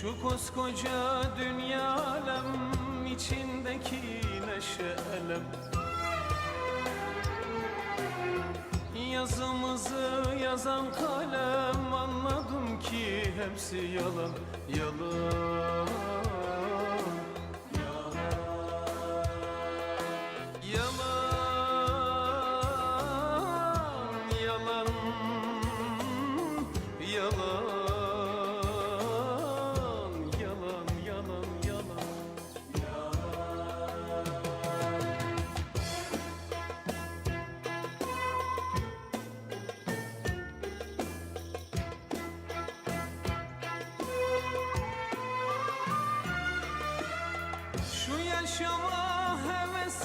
Şu koskoca dünya alem içindeki neşe elem Yazımızı yazan kalem anladım ki hepsi yalan Yalan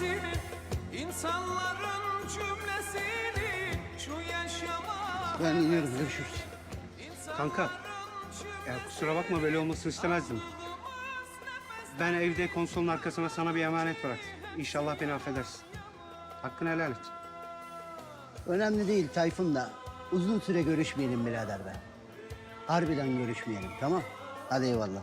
hevesini insanların cümlesini Şu yaşama Ben iniyorum görüşürüz. Kanka, Ya kusura bakma böyle olmasını istemezdim. Ben evde konsolun arkasına sana bir emanet bırak. İnşallah beni affedersin. Hakkını helal et. Önemli değil Tayfun da. Uzun süre görüşmeyelim birader be. Harbiden görüşmeyelim tamam. Hadi eyvallah.